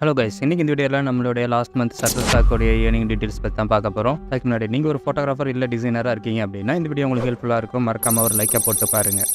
Hello guys இன்னைக்கு இந்த வீடியோவில் நம்மளுடைய லாஸ்ட் மந்த் சக்ஸஸ் ஸ்டாக்கோடைய ஏர்னிங் டீட்டெயில்ஸ் பற்றி தான் பார்க்க போகிறோம் அதுக்கு முன்னாடி நீங்கள் ஒரு ஃபோட்டோகிராஃபர் இல்லை டிசைனராக இருக்கீங்க அப்படின்னா இந்த வீடியோ உங்களுக்கு ஹெல்ப்ஃபுல்லாக இருக்கும். மறக்காமல் ஒரு லைக்கை போட்டு பாருங்கள்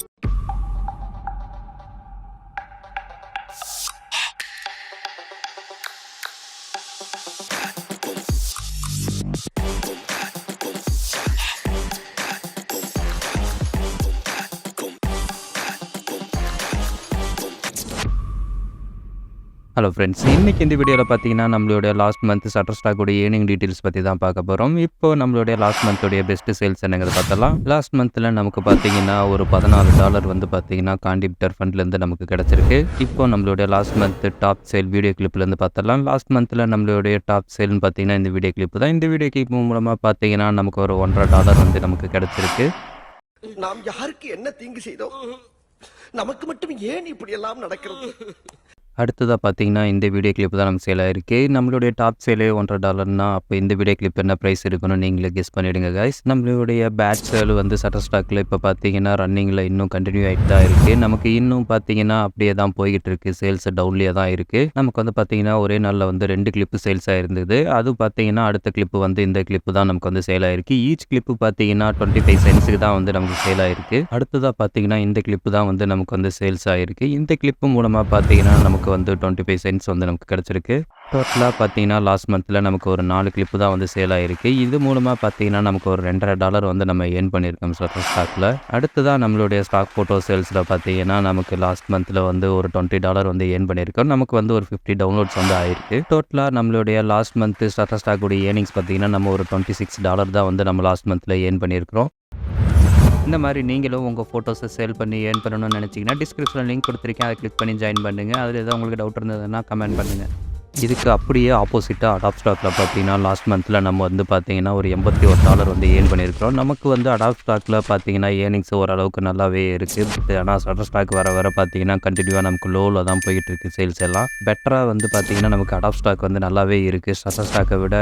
ஹலோ ஃப்ரெண்ட்ஸ் இன்னைக்கு இந்த வீடியோவில் பார்த்தீங்கன்னா நம்மளுடைய லாஸ்ட் மந்த் சட்டர் ஸ்டாக்கோடைய ஏர்னிங் டீட்டெயில்ஸ் பற்றி தான் பார்க்க போகிறோம் இப்போ நம்மளுடைய லாஸ்ட் மந்தோடைய பெஸ்ட் சேல்ஸ் என்னங்கிறத பார்த்தலாம் லாஸ்ட் மந்தில் நமக்கு பார்த்தீங்கன்னா ஒரு பதினாலு டாலர் வந்து பார்த்தீங்கன்னா காண்டிபிட்டர் ஃபண்ட்லேருந்து நமக்கு கிடச்சிருக்கு. இப்போ நம்மளுடைய last month top sale video கிளிப்லேருந்து பார்த்தலாம் லாஸ்ட் மந்தில் நம்மளுடைய டாப் சேல்னு பார்த்தீங்கன்னா இந்த வீடியோ கிளிப் தான். இந்த வீடியோ கிளிப் மூலமாக பார்த்தீங்கன்னா நமக்கு ஒரு ஒன்றரை டாலர் வந்து நமக்கு கிடச்சிருக்கு. நாம் யாருக்கு என்ன தீங்கு செய்தோம்? நமக்கு மட்டும் ஏன் இப்படி எல்லாம் நடக்கிறது? அடுத்ததாக பார்த்தீங்கன்னா இந்த வீடியோ கிளிப் தான் நமக்கு சேலாக இருக்குது நம்மளுடைய டாப் சேலே ஒன்றரை டாலர்னா அப்போ இந்த வீடியோ கிளிப் என்ன ப்ரைஸ் இருக்குன்னு நீங்களே கெஸ் பண்ணிவிடுங்க கைஸ் நம்மளுடைய பேட் சேல் வந்து சட்டர் ஸ்டாக்கில் இப்போ பார்த்தீங்கன்னா ரன்னிங்கில் இன்னும் கண்டினியூ ஆகிட்டு தான் இருக்குது நமக்கு இன்னும் பார்த்தீங்கன்னா அப்படியே தான் போய்கிட்டு இருக்கு. சேல்ஸ் டவுன்லேயே தான் இருக்குது நமக்கு வந்து பார்த்தீங்கன்னா ஒரே நாளில் வந்து ரெண்டு கிளிப்பு சேல்ஸ் ஆயிருந்தது அது பார்த்தீங்கன்னா அடுத்த கிளிப்பு வந்து இந்த கிளிப்பு தான் நமக்கு வந்து சேல் ஆயிருக்கு. ஈச் கிளிப்பு பார்த்தீங்கன்னா டுவெண்ட்டி ஃபைவ் சென்ஸுக்கு தான் வந்து நமக்கு சேல் ஆயிருக்கு. அடுத்ததாக பார்த்தீங்கன்னா இந்த கிளிப்பு தான் வந்து நமக்கு வந்து சேல்ஸ் ஆயிருக்கு. இந்த கிளிப்பு மூலமாக பார்த்தீங்கன்னா நமக்கு நமக்கு வந்து டுவெண்ட்டி ஃபைவ் சென்ஸ் வந்து நமக்கு கிடச்சிருக்கு. டோட்டலாக பார்த்தீங்கன்னா லாஸ்ட் மந்த்தில் நமக்கு ஒரு நாலு கிளிப்பு தான் வந்து சேல் ஆகிருக்கு இது மூலமாக பார்த்தீங்கன்னா நமக்கு ஒரு ரெண்டரை டாலர் வந்து நம்ம ஏர்ன் பண்ணியிருக்கோம் சட்டர் ஸ்டாக்கில் அடுத்ததாக நம்மளுடைய ஸ்டாக் ஃபோட்டோ சேல்ஸில் பார்த்தீங்கன்னா நமக்கு லாஸ்ட் மந்தில் வந்து ஒரு டுவெண்ட்டி டாலர் வந்து ஏர்ன் பண்ணியிருக்கோம். நமக்கு வந்து ஒரு ஃபிஃப்டி டவுன்லோட்ஸ் வந்து ஆயிருக்கு. டோட்டலாக நம்மளுடைய லாஸ்ட் மந்த் ஸ்டாட்டர் ஸ்டாக்குடைய ஏர்னிங்ஸ் பார்த்தீங்கன்னா நம்ம ஒரு டுவெண்ட்டி சிக்ஸ் டாலர் தான் வந்து நம்ம லாஸ்ட் மந்தில் ஏர்ன் பண்ணியிருக்கிறோம். இந்த மாதிரி நீங்களும் உங்கள் ஃபோட்டோஸை சேல் பண்ணி ஏர்ன் பண்ணணும்னு நினச்சிங்கன்னா டிஸ்கிரிப்ஷனில் லிங்க் கொடுத்துருக்கேன். அதை கிளிக் பண்ணி ஜாயின் பண்ணுங்கள் அதில் எதாவது உங்களுக்கு டவுட் இருந்ததுன்னா கமெண்ட் பண்ணுங்கள் இதுக்கு அப்படியே ஆப்போசிட்டாக அடாப் ஸ்டாக்கில் பார்த்தீங்கன்னா லாஸ்ட் மந்தில் நம்ம வந்து பார்த்தீங்கன்னா ஒரு எண்பத்தி ஒரு டாலர் வந்து ஏர்ன் பண்ணியிருக்கிறோம். நமக்கு வந்து அடாப் ஸ்டாக்கில் பார்த்தீங்கன்னா ஏர்னிங்ஸ் ஓரளவுக்கு நல்லாவே இருக்குது ஆனால் சட்டர் ஸ்டாக் வர வர பார்த்தீங்கன்னா கண்டினியூவாக நமக்கு லோவில் தான் போயிட்டு இருக்கு சேல்ஸ் எல்லாம். பெட்டராக வந்து பார்த்தீங்கன்னா நமக்கு அடாப் ஸ்டாக் வந்து நல்லாவே இருக்குது சட்டர் ஸ்டாக்கை விட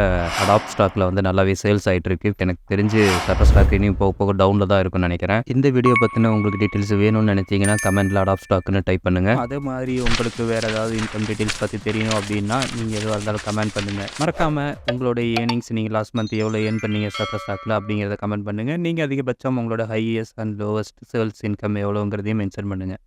அடாப் ஸ்டாக்கில் வந்து நல்லாவே சேல்ஸ் ஆகிட்டு இருக்கு. எனக்கு தெரிஞ்சு சட்டர் ஸ்டாக் இனியும் போக போக டவுனில் தான் இருக்கும்னு நினைக்கிறேன். இந்த வீடியோ பற்றின உங்களுக்கு டீட்டெயில்ஸ் வேணும்னு நினச்சிங்கன்னா கமெண்ட்டில் அடாப் ஸ்டாக்னு டைப் பண்ணுங்கள் அதே மாதிரி உங்களுக்கு வேறு ஏதாவது இன்கம் டீட்டெயில்ஸ் பற்றி தெரியணும் அப்படின்னா நீங்கள் எதுவாக இருந்தாலும் கமெண்ட் பண்ணுங்கள் மறக்காமல் உங்களுடைய ஏர்னிங்ஸ் நீங்கள் லாஸ்ட் மந்த் எவ்வளோ ஏர்ன் பண்ணீங்க சட்டர் ஸ்டாக்கில் அப்படிங்கிறத கமெண்ட் பண்ணுங்கள் நீங்கள் அதிகபட்சம் உங்களோட highest and lowest sales income எவ்வளோங்கிறதையும் mention பண்ணுங்கள்